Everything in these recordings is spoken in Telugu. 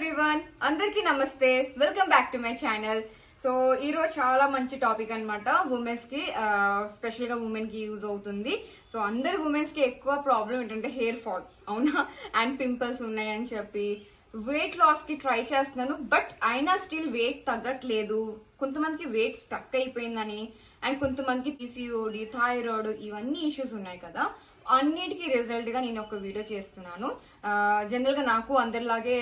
ఎవ్రీవన్ అందరికీ namaste. Welcome back to my channel so ఈరోజు చాలా మంచి టాపిక్ అనమాట ఉమెన్స్కి స్పెషల్గా ఉమెన్కి యూజ్ అవుతుంది. సో అందరు ఉమెన్స్కి ఎక్కువ ప్రాబ్లం ఏంటంటే హెయిర్ ఫాల్ అవునా? అండ్ పింపుల్స్ ఉన్నాయని చెప్పి. వెయిట్ లాస్కి ట్రై చేస్తున్నాను. బట్ అయినా స్టిల్ వెయిట్ తగ్గట్లేదు. కొంతమందికి వెయిట్ స్టక్ అయిపోయిందని. అండ్ కొంతమందికి పిసిఓడి థైరాయిడ్ ఇవన్నీ ఇష్యూస్ ఉన్నాయి కదా. అన్నిటికీ రిజల్ట్గా నేను ఒక వీడియో చేస్తున్నాను. జనరల్గా నాకు అందరిలాగే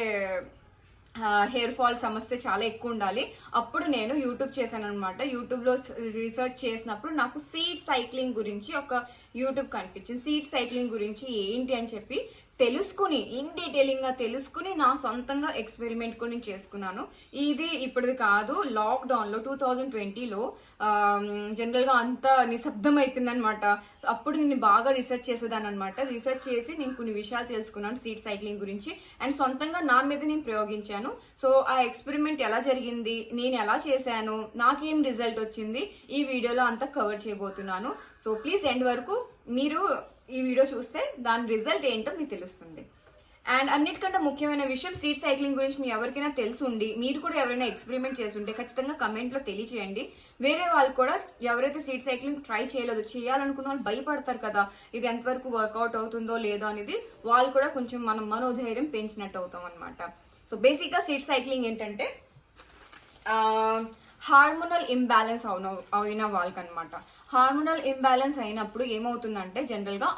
హెయిర్ ఫాల్ సమస్య చాలా ఎక్కువ ఉండాలి. అప్పుడు నేను యూట్యూబ్ చేశాను అనమాట యూట్యూబ్లో రీసెర్చ్ చేసినప్పుడు నాకు సీడ్ సైక్లింగ్ గురించి ఒక యూట్యూబ్ కనిపించింది. సీడ్ సైక్లింగ్ గురించి ఏంటి అని చెప్పి తెలుసుకుని ఇన్ డీటెయిలింగ్గా తెలుసుకుని నా సొంతంగా ఎక్స్పెరిమెంట్ కూడా నేను చేసుకున్నాను. ఇది ఇప్పటిది కాదు లాక్డౌన్లో టూ థౌజండ్ ట్వంటీలో జనరల్గా అంతా నిశ్శబ్దం అయిపోయిందనమాట అప్పుడు నేను బాగా రీసెర్చ్ చేసేదాన్ని అనమాట రీసెర్చ్ చేసి నేను కొన్ని విషయాలు తెలుసుకున్నాను సీట్ సైక్లింగ్ గురించి. అండ్ సొంతంగా నా మీద నేను ప్రయోగించాను. సో ఆ ఎక్స్పెరిమెంట్ ఎలా జరిగింది? నేను ఎలా చేశాను? నాకేం రిజల్ట్ వచ్చింది? ఈ వీడియోలో అంతా కవర్ చేయబోతున్నాను. సో ప్లీజ్ ఎండ్ వరకు మీరు ఈ వీడియో చూస్తే దాని రిజల్ట్ ఏంటో మీకు తెలుస్తుంది. అండ్ అన్నిటికంటే ముఖ్యమైన విషయం సీట్ సైక్లింగ్ గురించి మీ ఎవరికైనా తెలుసుండి మీరు కూడా ఎవరైనా ఎక్స్పెరిమెంట్ చేస్తుంటే ఖచ్చితంగా కమెంట్లో తెలియచేయండి. వేరే వాళ్ళు కూడా ఎవరైతే సీట్ సైక్లింగ్ ట్రై చేయలేదు చేయాలనుకున్న వాళ్ళు భయపడతారు కదా ఇది ఎంతవరకు వర్కౌట్ అవుతుందో లేదో అనేది వాళ్ళు కూడా కొంచెం మనం మనోధైర్యం పెంచినట్టు అవుతాం అనమాట సో బేసిక్గా సీట్ సైక్లింగ్ ఏంటంటే హార్మోనల్ ఇంబ్యాలెన్స్ అవున అయిన వాళ్ళకి అనమాట హార్మోనల్ ఇంబ్యాలెన్స్ అయినప్పుడు ఏమవుతుందంటే జనరల్గా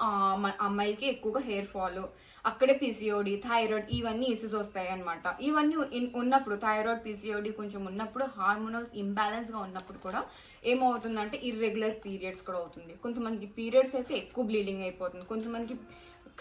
అమ్మాయిలకి ఎక్కువగా హెయిర్ ఫాల్ అక్కడే పిసిఓడి థైరాయిడ్ ఇవన్నీ ఇష్యూస్ వస్తాయి అనమాట ఇవన్నీ ఉన్నప్పుడు థైరాయిడ్ పిసిఓడి కొంచెం ఉన్నప్పుడు హార్మోనల్స్ ఇంబ్యాలెన్స్గా ఉన్నప్పుడు కూడా ఏమవుతుందంటే ఇర్రెగ్యులర్ పీరియడ్స్ కూడా అవుతుంది. కొంతమందికి పీరియడ్స్ అయితే ఎక్కువ బ్లీడింగ్ అయిపోతుంది. కొంతమందికి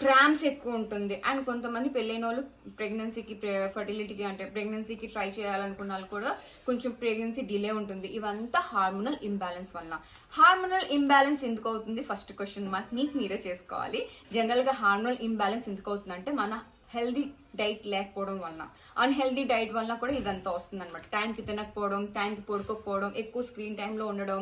క్రామ్స్ ఎక్కువ ఉంటుంది. అండ్ కొంతమంది పెళ్ళైన వాళ్ళు ప్రెగ్నెన్సీకి ఫర్టిలిటీకి అంటే ప్రెగ్నెన్సీకి ట్రై చేయాలనుకున్న వాళ్ళు కూడా కొంచెం ప్రెగ్నెన్సీ డిలే ఉంటుంది. ఇవంతా హార్మోనల్ ఇంబ్యాలెన్స్ వల్ల హార్మోనల్ ఇంబ్యాలెన్స్ ఎందుకు అవుతుంది? ఫస్ట్ క్వశ్చన్ మార్క్ మీకు మీరే చేసుకోవాలి. జనరల్గా హార్మోనల్ ఇంబ్యాలెన్స్ ఎందుకు అవుతుంది అంటే మన హెల్దీ డైట్ లేకపోవడం వలన అన్హెల్దీ డైట్ వల్ల కూడా ఇదంతా వస్తుంది అనమాట టైంకి తినకపోవడం టైంకి పడుకోకపోవడం ఎక్కువ స్క్రీన్ టైంలో ఉండడం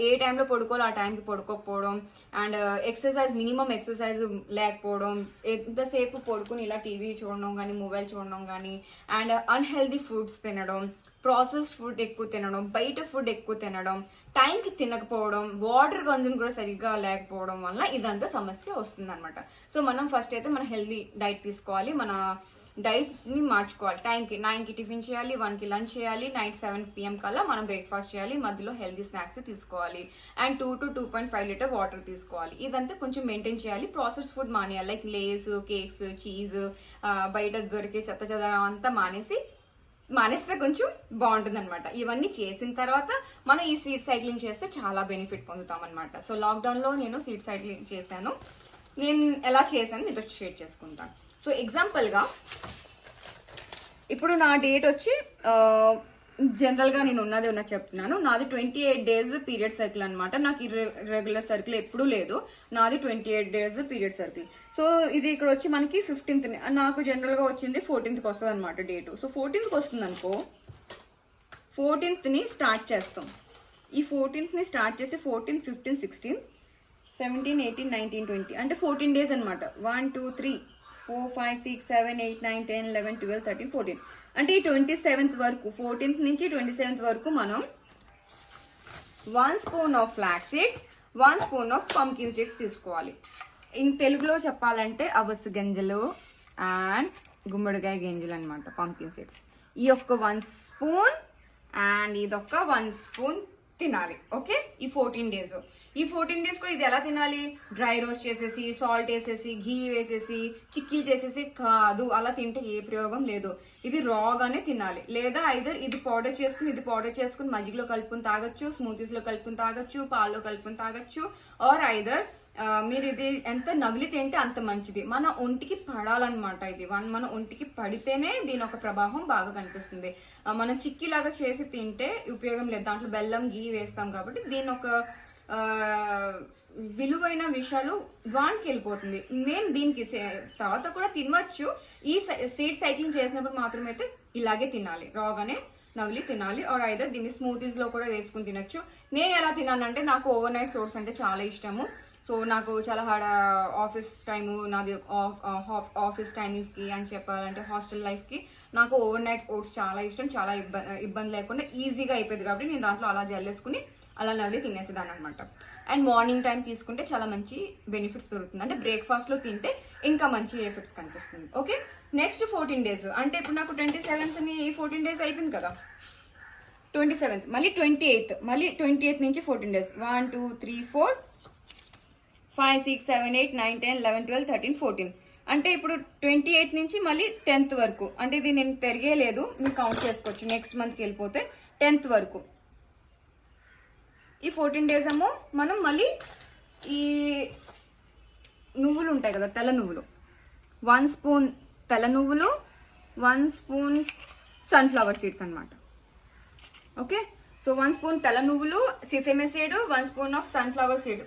ఏ టైంలో పడుకోవాలో ఆ టైంకి పడుకోకపోవడం అండ్ ఎక్సర్సైజ్ మినిమం ఎక్సర్సైజ్ లేకపోవడం ఎంతసేపు పడుకుని ఇలా టీవీ చూడడం కానీ మొబైల్ చూడడం కానీ అండ్ అన్హెల్దీ ఫుడ్స్ తినడం ప్రాసెస్డ్ ఫుడ్ ఎక్కువ తినడం బయట ఫుడ్ ఎక్కువ తినడం టైంకి తినకపోవడం వాటర్ కన్జ్యూమ్ కూడా సరిగ్గా లేకపోవడం వల్ల ఇదంతా సమస్య వస్తుందన్నమాట. సో మనం ఫస్ట్ అయితే మన హెల్దీ డైట్ తీసుకోవాలి. మన డైట్ని మార్చుకోవాలి. టైంకి నైన్కి టిఫిన్ చేయాలి వన్కి లంచ్ చేయాలి నైట్ సెవెన్ పిఎం కల్లా మనం బ్రేక్ఫాస్ట్ చేయాలి మధ్యలో హెల్దీ స్నాక్స్ తీసుకోవాలి. And two to two point five litre water తీసుకోవాలి. ఇదంతా కొంచెం మెయింటైన్ చేయాలి. ప్రాసెస్ ఫుడ్ మానేయాలి. లైక్ లేస్ కేక్స్ చీజ్ బయట దొరికే చెత్త చెదారం అంతా మానేసి మానేస్తే కొంచెం బాగుంటుంది అనమాట ఇవన్నీ చేసిన తర్వాత మనం ఈ సీట్ సైక్లింగ్ చేస్తే చాలా బెనిఫిట్ పొందుతాం అనమాట సో లాక్డౌన్లో నేను సీట్ సైక్లింగ్ చేశాను. నేను ఎలా చేశాను మీతో షేర్ చేసుకుంటాను. సో ఎగ్జాంపుల్గా ఇప్పుడు నా డేట్ వచ్చి uh, జనరల్గా నేను ఉన్నది ఉన్న చెప్తున్నాను. నాది twenty eight days period circle అనమాట నాకు రెగ్యులర్ సర్కిల్ ఎప్పుడూ లేదు. నాది twenty eight days period circle. So ఇది ఇక్కడ వచ్చి మనకి ఫిఫ్టీన్త్ నాకు జనరల్గా వచ్చింది ఫోర్టీన్త్కి వస్తుంది అనమాట డేటు. సో ఫోర్టీన్త్కి వస్తుంది అనుకో ఫోర్టీన్త్ని స్టార్ట్ చేస్తాం. ఈ ఫోర్టీన్త్ని స్టార్ట్ చేసి fourteenth fifteen sixteen seventeen eighteen nineteen twenty అంటే ఫోర్టీన్ డేస్ అనమాట one two three. Four five six seven eight nine ten eleven twelve thirteen fourteen. అంటే ఈ ట్వంటీ సెవెంత్ వరకు ఫోర్టీన్త్ నుంచి ట్వంటీ సెవెంత్ వరకు మనం one spoon of flax seeds one spoon of pumpkin seeds తీసుకోవాలి. ఇన్ తెలుగులో చెప్పాలంటే అవస్ గింజలు అండ్ గుమ్మడికాయ గింజలు అనమాట పంకిన్ సీడ్స్. ఈ యొక్క వన్ స్పూన్ అండ్ ఇదొక వన్ స్పూన్ తినాలి ఓకే? ఈ ఫోర్టీన్ డేస్. ఈ ఫోర్టీన్ డేస్ కూడా ఇది ఎలా తినాలి? డ్రై రోస్ట్ చేసేసి సాల్ట్ వేసేసి ఘీ వేసేసి చిక్కీలు చేసేసి కాదు అలా తింటే ఏ ప్రయోగం లేదు. ఇది రాగానే తినాలి. లేదా ఐదర్ ఇది పౌడర్ చేసుకుని ఇది పౌడర్ చేసుకుని మజ్జిగలో కలుపుకుని తాగొచ్చు స్మూతీస్లో కలుపుకుని తాగొచ్చు పాల్లో కలుపుకుని తాగొచ్చు ఆర్ ఐదర్ మీరు ఇది ఎంత నవిలి తింటే అంత మంచిది. మన ఒంటికి పడాలన్నమాట ఇది. వన్ మన ఒంటికి పడితేనే దీని ఒక ప్రభావం బాగా కనిపిస్తుంది. మనం చిక్కీలాగా చేసి తింటే ఉపయోగం లేదు. దాంట్లో బెల్లం గీ వేస్తాం కాబట్టి దీని ఒక విలువైన విషయాలు వానికి వెళ్ళిపోతుంది. మేము దీనికి సే- తర్వాత కూడా తినవచ్చు. ఈ సీడ్ సైక్లింగ్ చేసినప్పుడు మాత్రమే అయితే ఇలాగే తినాలి. రాగానే నవిలి తినాలి. ఆర్ ఐదర్ దీన్ని స్మూతీస్లో కూడా వేసుకుని తినొచ్చు. నేను ఎలా తిన్నానంటే నాకు ఓవర్ నైట్ సోర్స్ అంటే చాలా ఇష్టము. సో నాకు చాలా హార్డ్ ఆఫీస్ టైము నాది ఆఫీస్ టైమింగ్స్కి uh, అని చెప్పాలంటే హాస్టల్ లైఫ్కి నాకు ఓవర్ నైట్ ఓట్స్ చాలా ఇష్టం చాలా ఇబ్బంది uh, ఇబ్బంది లేకుండా ఈజీగా అయిపోయింది కాబట్టి నేను దాంట్లో అలా జల్లేసుకుని అలా నవ్వి తినేసేదాన్ని అనమాట అండ్ మార్నింగ్ టైం తీసుకుంటే చాలా మంచి బెనిఫిట్స్ దొరుకుతుంది. అంటే బ్రేక్ఫాస్ట్లో తింటే ఇంకా మంచి ఎఫెక్ట్స్ కనిపిస్తుంది. ఓకే నెక్స్ట్ ఫోర్టీన్ డేస్ అంటే ఇప్పుడు నాకు ట్వంటీ సెవెంత్ని ఫోర్టీన్ డేస్ అయిపోయింది కదా? ట్వంటీ సెవెంత్ మళ్ళీ ట్వంటీ ఎయిత్ మళ్ళీ ట్వంటీ ఎయిత్ నుంచి fourteen days one two three four five six seven eight nine ten eleven twelve thirteen fourteen. అంటే ఇప్పుడు ట్వంటీ ఎయిత్ నుంచి మళ్ళీ టెన్త్ వరకు. అంటే ఇది నేను తిరిగేలేదు మీరు కౌంట్ చేసుకోవచ్చు. నెక్స్ట్ మంత్కి వెళ్ళిపోతే టెన్త్ వరకు. ఈ ఫోర్టీన్ డేస్ ఏమో మనం మళ్ళీ ఈ నువ్వులు ఉంటాయి కదా తెల్ల నువ్వులు. వన్ స్పూన్ తెల్ల నువ్వులు వన్ స్పూన్ సన్ఫ్లవర్ సీడ్స్ అనమాట ఓకే? సో వన్ స్పూన్ తెల్ల నువ్వులు sesame seed one spoon of sunflower seed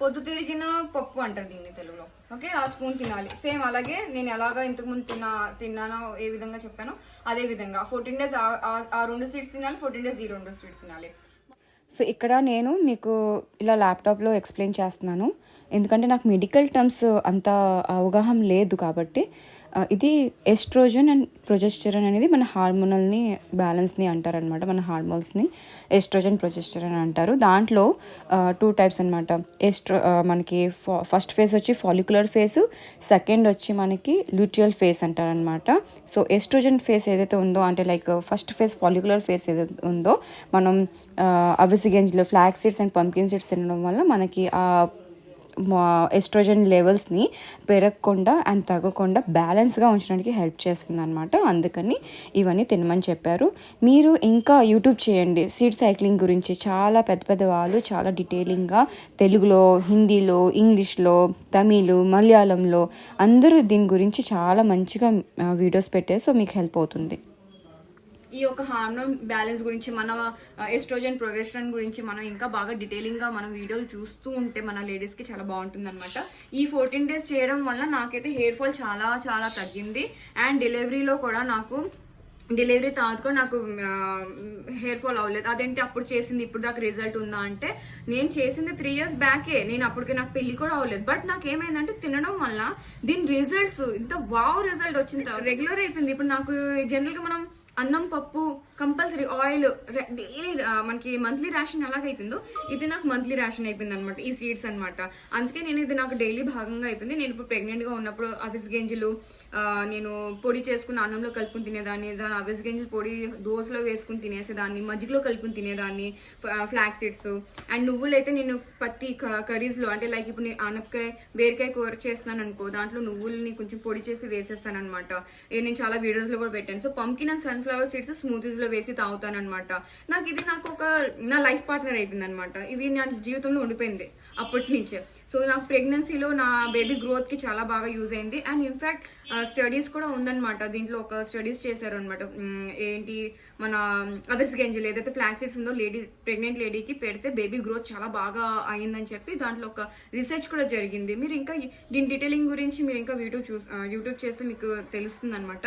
పొద్దు తిరిగిన పప్పు అంటారు దీన్ని తెలుగులో. ఓకే? ఆ స్పూన్ తినాలి. సేమ్ అలాగే నేను ఎలాగ ఇంతకుముందు తిన్నా తిన్నానో ఏ విధంగా చెప్పానో అదే విధంగా. ఫోర్టీన్ డేస్ ఆ రెండు స్వీట్స్ తినాలి ఫోర్టీన్ డేస్ ఈ రెండు స్వీట్స్ తినాలి. సో ఇక్కడ నేను మీకు ఇలా ల్యాప్టాప్లో ఎక్స్ప్లెయిన్ చేస్తున్నాను. ఎందుకంటే నాకు మెడికల్ టర్మ్స్ అంత అవగాహన లేదు కాబట్టి ఇది ఎస్ట్రోజన్ అండ్ ప్రొజెస్టరన్ అనేది మన హార్మోనల్ని బ్యాలెన్స్ని అంటారనమాట మన హార్మోన్స్ని. ఎస్ట్రోజన్ ప్రొజెస్టరన్ అంటారు. దాంట్లో టూ టైప్స్ అనమాట ఎస్ట్రో మనకి మనకి ఫస్ట్ ఫేజ్ వచ్చి ఫాలిక్యులర్ ఫేస్ సెకండ్ వచ్చి మనకి ల్యూటియల్ ఫేస్ అంటారనమాట సో ఎస్ట్రోజన్ ఫేస్ ఏదైతే ఉందో అంటే like first phase follicular phase ఏదైతే ఉందో మనం అవిసి అవిసె flax seeds and pumpkin seeds తినడం వల్ల మనకి ఆ ఎస్ట్రోజన్ లెవెల్స్ని పెరగకుండా అండ్ తగ్గకుండా బ్యాలెన్స్గా ఉంచడానికి హెల్ప్ చేస్తుంది అనమాట అందుకని ఇవన్నీ తినమని చెప్పారు. మీరు ఇంకా యూట్యూబ్ చేయండి. సీడ్ సైక్లింగ్ గురించి చాలా పెద్ద పెద్ద వాళ్ళు చాలా డీటెయిలింగ్గా తెలుగులో హిందీలో ఇంగ్లీష్లో తమిళ్ మలయాళంలో అందరూ దీని గురించి చాలా మంచిగా వీడియోస్ పెట్టారు. సో మీకు హెల్ప్ అవుతుంది. ఈ యొక్క హార్మోన్ బ్యాలెన్స్ గురించి మన ఎస్ట్రోజన్ ప్రొగెస్ట్రాన్ గురించి మనం ఇంకా బాగా డీటెయిలింగ్గా మనం వీడియోలు చూస్తూ ఉంటే మన లేడీస్కి చాలా బాగుంటుంది అనమాట ఈ ఫోర్టీన్ డేస్ చేయడం వల్ల నాకైతే హెయిర్ ఫాల్ చాలా చాలా తగ్గింది. అండ్ డెలివరీలో కూడా నాకు డెలివరీ తర్వాత కూడా నాకు హెయిర్ ఫాల్ అవ్వలేదు. అదేంటి అప్పుడు చేసింది ఇప్పుడు దాకా రిజల్ట్ ఉందా అంటే నేను చేసింది త్రీ ఇయర్స్ బ్యాకే నేను అప్పటికి నాకు పెళ్ళి కూడా అవ్వలేదు. బట్ నాకు ఏమైందంటే తినడం వల్ల దీని రిజల్ట్స్ ఇంత వావ్ రిజల్ట్ వచ్చింది. రెగ్యులర్ అయిపోయింది. ఇప్పుడు నాకు జనరల్గా మనం అన్నం పప్పు కంపల్సరీ ఆయిల్ డైలీ మనకి మంత్లీ రేషన్ ఎలాగైపోయిందో ఇది నాకు మంత్లీ రేషన్ అయిపోయింది అనమాట ఈ సీడ్స్ అనమాట అందుకే నేను ఇది నాకు డైలీ భాగంగా అయిపోయింది. నేను ఇప్పుడు ప్రెగ్నెంట్గా ఉన్నప్పుడు అవిస్ గింజలు నేను పొడి చేసుకుని అన్నంలో కలుపుకుని తినేదాన్ని దాని అవిస్ గింజలు పొడి దోశలో వేసుకుని తినేసేదాన్ని మజ్జిగలో కలుపుకుని తినేదాన్ని ఫ్లాక్ సీడ్స్ అండ్ నువ్వులు అయితే నేను పత్తి కర్రీస్లో అంటే లైక్ ఇప్పుడు నేను అనపకాయ బీరకాయ కూర చేస్తున్నాను అనుకో దాంట్లో నువ్వుల్ని కొంచెం పొడి చేసి వేసేస్తాను అనమాట నేను చాలా వీడియోస్లో కూడా పెట్టాను. So pumpkin and sunflower seeds స్మూతీస్లో వేసి తాగుతాను అనమాట నాకు ఇది నాకు ఒక నా లైఫ్ పార్ట్నర్ అయిపోయింది అనమాట ఇది నా జీవితంలో ఉండిపోయింది. అప్పటి నుంచే. సో నాకు ప్రెగ్నెన్సీలో నా బేబీ గ్రోత్కి చాలా బాగా యూజ్ అయింది. అండ్ ఇన్ఫాక్ట్ స్టడీస్ కూడా ఉందన్నమాట. దీంట్లో ఒక స్టడీస్ చేశారు అనమాట ఏంటి మన అబెస్ గంజలు ఏదైతే ఫ్లాక్ సీడ్స్ ఉందో లేడీస్ ప్రెగ్నెంట్ లేడీకి పెడితే బేబీ గ్రోత్ చాలా బాగా అయిందని చెప్పి దాంట్లో ఒక రీసెర్చ్ కూడా జరిగింది. మీరు ఇంకా దీని డీటెయిలింగ్ గురించి మీరు ఇంకా యూట్యూబ్ చూ యూట్యూబ్ చేస్తే మీకు తెలుస్తుంది అనమాట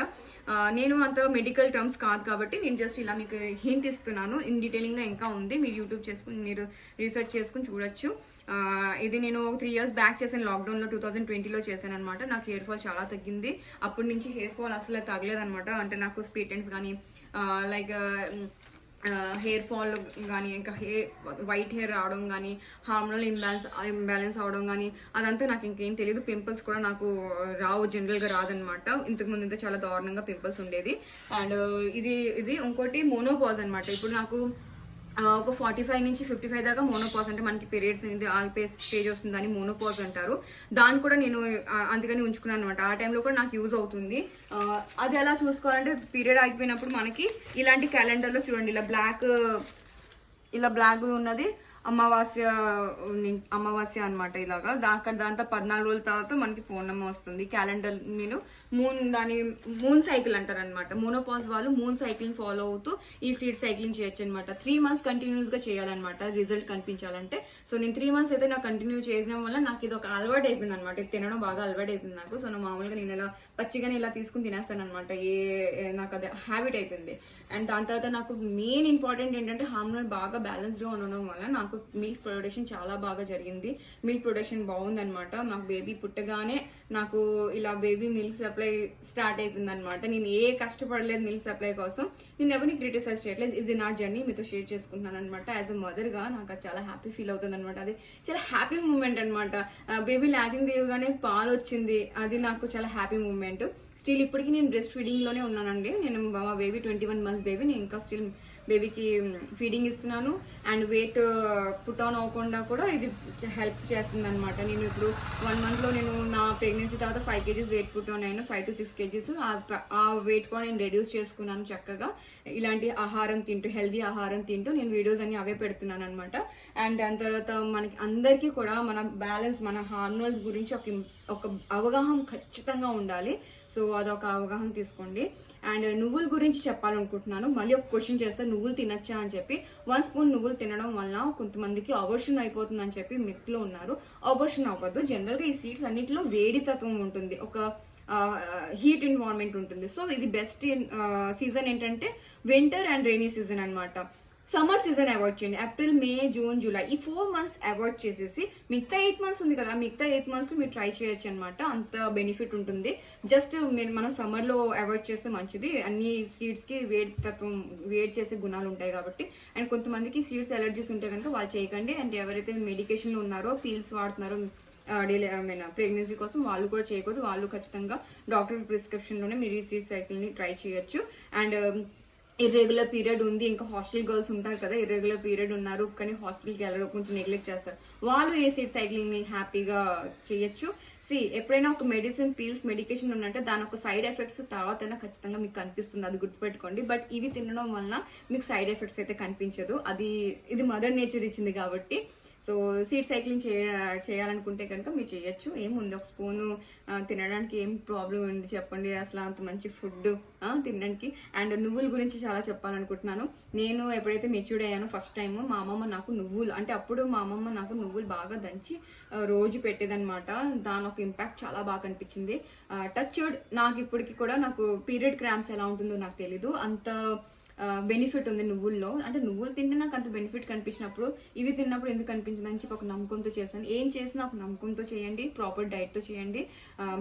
నేను అంత మెడికల్ టర్మ్స్ కాదు కాబట్టి నేను జస్ట్ ఇలా మీకు హింట్ ఇస్తున్నాను. ఇన్ డీటెయిలింగ్గా ఇంకా ఉంది. మీరు యూట్యూబ్ చేసుకుని మీరు రీసెర్చ్ చేసుకుని చూడొచ్చు. ఇది నేను త్రీ ఇయర్స్ బ్యాక్ చేసిన లాక్డౌన్లో టూ థౌసండ్ ట్వంటీలో చేశాను అనమాట నాకు హెయిర్ ఫాల్ చాలా తగ్గింది. అప్పటి నుంచి హెయిర్ ఫాల్ అసలు తగ్గలేదనమాట అంటే నాకు స్పీటెంట్స్ కానీ లైక్ హెయిర్ ఫాల్ కానీ ఇంకా హెయిర్ వైట్ హెయిర్ రావడం కానీ హార్మోనల్ ఇంబ్యాలెన్స్ ఇంబ్యాలెన్స్ అవడం కానీ అదంతా నాకు ఇంకేం తెలియదు పింపుల్స్ కూడా నాకు రావు జనరల్గా రాదనమాట ఇంతకు ముందు అయితే చాలా దారుణంగా పింపుల్స్ ఉండేది. అండ్ ఇది ఇది ఇంకోటి మోనోపాజ్ అనమాట ఇప్పుడు నాకు ఒక ఫార్టీ ఫైవ్ నుంచి ఫిఫ్టీ ఫైవ్ దాకా మోనోపాజ్ అంటే మనకి పీరియడ్స్ అనేది ఆగిపోయే స్టేజ్ వస్తుంది అని మోనోపాజ్ అంటారు. దాన్ని కూడా నేను అందుకని ఉంచుకున్నాను అనమాట ఆ టైంలో కూడా నాకు యూజ్ అవుతుంది. అది ఎలా చూసుకోవాలంటే పీరియడ్ ఆగిపోయినప్పుడు మనకి ఇలాంటి క్యాలెండర్లో చూడండి. ఇలా బ్లాక్ ఇలా బ్లాక్ ఉన్నది. అమావాస్య అమావాస్య అనమాట ఇలాగా. దాకా అక్కడ దాంతో పద్నాలుగు రోజుల తర్వాత మనకి పూర్ణమ వస్తుంది. క్యాలెండర్ నేను మూన్ దాని మూన్ సైకిల్ అంటారు అనమాట మోనోపాజ్ వాళ్ళు మూన్ సైకిల్ని ఫాలో అవుతూ ఈ సీడ్ సైక్లింగ్ చేయొచ్చు అనమాట త్రీ మంత్స్ కంటిన్యూస్గా చేయాలన్నమాట రిజల్ట్ కనిపించాలంటే. సో నేను త్రీ మంత్స్ అయితే నాకు కంటిన్యూ చేసిన వల్ల నాకు ఇది ఒక అలవాటు అయిపోయింది అనమాట ఇది తినడం బాగా అలవాటు అయిపోయింది నాకు. సో నేను మామూలుగా నేను ఇలా పచ్చిగానే ఇలా తీసుకుని తినేస్తాను అనమాట ఏ నాకు అది హ్యాబిట్ అయిపోయింది. అండ్ దాని తర్వాత నాకు మెయిన్ ఇంపార్టెంట్ ఏంటంటే హార్మోన్ బాగా బ్యాలెన్స్డ్గా ఉండడం వల్ల నాకు నాకు మిల్క్ ప్రొడక్షన్ చాలా బాగా జరిగింది. మిల్క్ ప్రొడక్షన్ బాగుందనమాట నాకు బేబీ పుట్టగానే నాకు ఇలా బేబీ మిల్క్ సప్లై స్టార్ట్ అయిపోయింది అనమాట నేను ఏ కష్టపడలేదు మిల్క్ సప్లై కోసం. నేను ఎవరిని క్రిటిసైజ్ చేయట్లేదు. ఇది నా జర్నీ మీతో షేర్ చేసుకుంటున్నాను అనమాట యాజ్ అ మదర్గా నాకు అది చాలా హ్యాపీ ఫీల్ అవుతుంది అనమాట అది చాలా హ్యాపీ మూమెంట్ అనమాట బేబీ లాటింగ్ దేవగానే పాలు వచ్చింది అది నాకు చాలా హ్యాపీ మూమెంట్ స్టిల్ ఇప్పటికీ నేను బ్రెస్ట్ ఫీడింగ్లోనే ఉన్నానండి. నేను మా baby twenty one months baby నేను ఇంకా స్టిల్ బేబీకి ఫీడింగ్ ఇస్తున్నాను. అండ్ వెయిట్ పుట్ ఆన్ అవ్వకుండా కూడా ఇది హెల్ప్ చేస్తుంది అనమాట నేను ఇప్పుడు వన్ మంత్లో నేను నా ప్రెగ్నెన్సీ తర్వాత five kgs weight put on అయ్యాను ఫైవ్ టు సిక్స్ కేజీస్ ఆ వెయిట్ కూడా నేను రెడ్యూస్ చేసుకున్నాను చక్కగా. ఇలాంటి ఆహారం తింటూ హెల్దీ ఆహారం తింటూ నేను వీడియోస్ అన్ని అవే పెడుతున్నాను అనమాట అండ్ దాని తర్వాత మనకి అందరికీ కూడా మన బ్యాలెన్స్ మన హార్మోన్స్ గురించి ఒక ఒక అవగాహన ఖచ్చితంగా ఉండాలి. సో అదొక అవగాహన తీసుకోండి. అండ్ నువ్వుల గురించి చెప్పాలనుకుంటున్నాను. మళ్ళీ ఒక క్వశ్చన్ చేస్తే. నువ్వులు తినచ్చా అని చెప్పి. వన్ స్పూన్ నువ్వులు తినడం వల్ల కొంతమందికి అవర్షన్ అయిపోతుంది అని చెప్పి మిక్లో ఉన్నారు. అవర్షన్ అవ్వద్దు. జనరల్గా ఈ సీడ్స్ అన్నిటిలో వేడి తత్వం ఉంటుంది. ఒక హీట్ ఎన్వైరన్మెంట్ ఉంటుంది. సో ఇది బెస్ట్ సీజన్ ఏంటంటే వింటర్ అండ్ రెయినీ సీజన్ అనమాట సమ్మర్ సీజన్ అవాయిడ్ చేయండి. ఏప్రిల్ మే జూన్ జూలై ఈ ఫోర్ మంత్స్ అవాయిడ్ చేసేసి మిగతా ఎయిట్ మంత్స్ ఉంది కదా మిగతా ఎయిట్ మంత్స్లో మీరు ట్రై చేయొచ్చు అనమాట అంత బెనిఫిట్ ఉంటుంది. జస్ట్ మీరు మనం సమ్మర్లో అవాయిడ్ చేస్తే మంచిది. అన్ని సీడ్స్కి వేడి తత్వం వేడి చేసే గుణాలు ఉంటాయి కాబట్టి. అండ్ కొంతమందికి సీడ్స్ ఎలర్జీస్ ఉంటే కనుక వాళ్ళు చేయకండి. అండ్ ఎవరైతే మెడికేషన్లో ఉన్నారో పీల్స్ వాడుతున్నారో డెలి ఐ మీన్ ప్రెగ్నెన్సీ కోసం వాళ్ళు కూడా చేయకూడదు. వాళ్ళు ఖచ్చితంగా డాక్టర్ ప్రిస్క్రిప్షన్లోనే మీరు ఈ సీడ్ సైకిల్ని ట్రై చేయొచ్చు. అండ్ ఇర్రెగ్యులర్ పీరియడ్ ఉంది ఇంకా హాస్టల్ గర్ల్స్ ఉంటారు కదా ఇర్రెగ్యులర్ పీరియడ్ ఉన్నారు కానీ హాస్పిటల్కి వెళ్ళడం కొంచెం నెగ్లెక్ట్ చేస్తారు. వాళ్ళు ఏ సీట్ సైక్లింగ్ని హ్యాపీగా చేయొచ్చు. సి ఎప్పుడైనా ఒక మెడిసిన్ పీల్స్ మెడికేషన్ ఉన్నట్టే దాని ఒక సైడ్ ఎఫెక్ట్స్ తర్వాత ఖచ్చితంగా మీకు కనిపిస్తుంది అది గుర్తుపెట్టుకోండి. బట్ ఇవి తినడం వలన మీకు సైడ్ ఎఫెక్ట్స్ అయితే కనిపించదు. అది ఇది మదర్ నేచర్ ఇచ్చింది కాబట్టి. సో సీడ్ సైక్లింగ్ చేయ చేయాలనుకుంటే కనుక మీరు చేయొచ్చు. ఏముంది ఒక స్పూను తినడానికి ఏం ప్రాబ్లం ఉంది చెప్పండి. అసలు అంత మంచి ఫుడ్ తినడానికి. అండ్ నువ్వుల గురించి చాలా చెప్పాలనుకుంటున్నాను. నేను ఎప్పుడైతే మెచ్యూర్డ్ అయ్యానో ఫస్ట్ టైం మా అమ్మమ్మ నాకు నువ్వులు అంటే అప్పుడు మా అమ్మమ్మ నాకు నువ్వులు బాగా దంచి రోజు పెట్టేదనమాట దాని ఒక ఇంపాక్ట్ చాలా బాగా కనిపించింది. టచ్ నాకు ఇప్పటికి కూడా నాకు పీరియడ్ క్రామ్స్ ఎలా ఉంటుందో నాకు తెలీదు. అంత బెనిఫిట్ ఉంది నువ్వుల్లో. అంటే నువ్వులు తింటే నాకు అంత బెనిఫిట్ కనిపించినప్పుడు ఇవి తిన్నప్పుడు ఎందుకు కనిపించింది అని చెప్పి ఒక నమ్మకంతో చేశాను. ఏం చేసినా ఒక నమ్మకంతో చేయండి ప్రాపర్ డైట్తో చేయండి.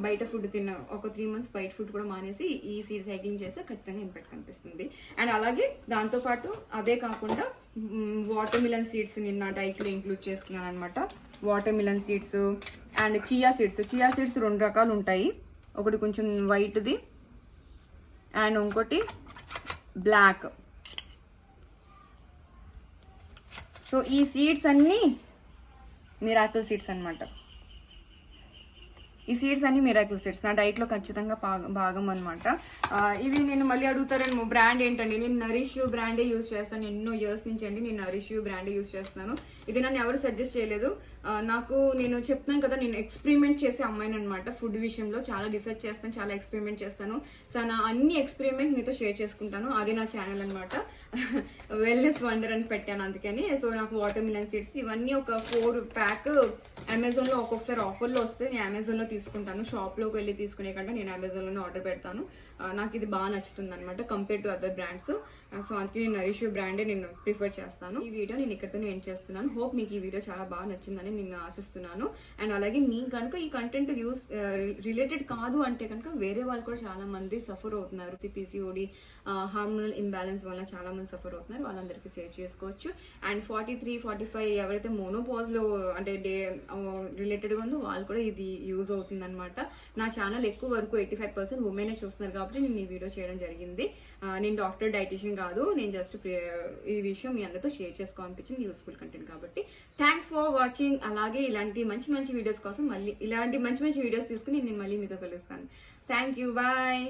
బయట ఫుడ్ తిన్న ఒక త్రీ మంత్స్ బయట ఫుడ్ కూడా మానేసి ఈ సీడ్ సైక్లింగ్ చేస్తే ఖచ్చితంగా ఇంపాక్ట్ కనిపిస్తుంది. అండ్ అలాగే దాంతోపాటు అవే కాకుండా వాటర్ మిలన్ సీడ్స్ నిన్న డైట్లో ఇంక్లూడ్ చేసుకున్నాను అనమాట watermelon seeds and chia seeds chia seeds రెండు రకాలు ఉంటాయి. ఒకటి కొంచెం వైట్ది అండ్ ఇంకోటి బ్లాక్. సో ఈ సీడ్స్ అన్నీ మిరాకిల్ సీడ్స్ అన్నమాట. ఈ సీడ్స్ అన్ని మిరాకిల్ సీడ్స్. నా డైట్లో ఖచ్చితంగా భాగం అనమాట ఇవి నేను మళ్ళీ అడుగుతారేమో బ్రాండ్ ఏంటండి? నేను నరిష్ యూ బ్రాండే యూస్ చేస్తాను. ఎన్నో ఇయర్స్ నుంచి అండి నేను నరిష్ యూ బ్రాండే యూస్ చేస్తున్నాను. ఇది నన్ను ఎవరు సజెస్ట్ చేయలేదు. నాకు నేను చెప్తున్నాను కదా నేను ఎక్స్పెరిమెంట్ చేసే అమ్మాయిని అనమాట ఫుడ్ విషయంలో. చాలా రీసెర్చ్ చేస్తాను చాలా ఎక్స్పెరిమెంట్ చేస్తాను. సో నా అన్ని ఎక్స్పెరిమెంట్ మీతో షేర్ చేసుకుంటాను. అది నా ఛానల్ అనమాట వెల్నెస్ వండర్ అని పెట్టాను అందుకని. సో నాకు వాటర్ మిలన్ సీడ్స్ ఇవన్నీ ఒక ఫోర్ ప్యాక్ అమెజాన్లో ఒక్కొక్కసారి ఆఫర్లో వస్తే నేను అమెజాన్లో తీసుకుంటాను. షాప్లోకి వెళ్ళి తీసుకునే కంటే నేను అమెజాన్లోనే ఆర్డర్ పెడతాను. నాకు ఇది బాగా నచ్చుతుంది అనమాట compare to other brands so అందుకే నేను నరిష్ బ్రాండే నేను ప్రిఫర్ చేస్తాను. ఈ వీడియో నేను ఇక్కడితో ఎండ్ చేస్తున్నాను. హోప్ మీకు ఈ వీడియో చాలా బాగా నచ్చిందని నేను ఆశిస్తున్నాను. అండ్ అలాగే మీకు కనుక ఈ కంటెంట్ యూస్ రిలేటెడ్ కాదు అంటే కనుక వేరే వాళ్ళు కూడా చాలా మంది సఫర్ అవుతున్నారు సిపిసిఓడి హార్మోనల్ ఇంబ్యాలెన్స్ వల్ల చాలా మంది సఫర్ అవుతున్నారు. వాళ్ళందరికీ షేర్ చేసుకోవచ్చు. And forty three forty five ఎవరైతే మోనోపాజ్లో అంటే డే రిలేటెడ్గా ఉందో వాళ్ళు కూడా ఇది యూజ్ అవుతుంది అనమాట నా ఛానల్ ఎక్కువ వరకు ఎయిటీ ఫైవ్ పర్సెంట్ ఉమెనే చూస్తున్నారు కాబట్టి నేను ఈ వీడియో చేయడం జరిగింది. నేను డాక్టర్ డైటిషియన్ కాదు. నేను జస్ట్ ఈ విషయం మీ అందరితో షేర్ చేసుకోవాలనిపించింది యూస్ఫుల్ కంటెంట్ కాబట్టి. థ్యాంక్స్ ఫర్ వాచింగ్ అలాగే ఇలాంటి మంచి మంచి వీడియోస్ కోసం మళ్ళీ ఇలాంటి మంచి మంచి వీడియోస్ తీసుకుని నేను మళ్ళీ మీతో కలుస్తాను. Thank you bye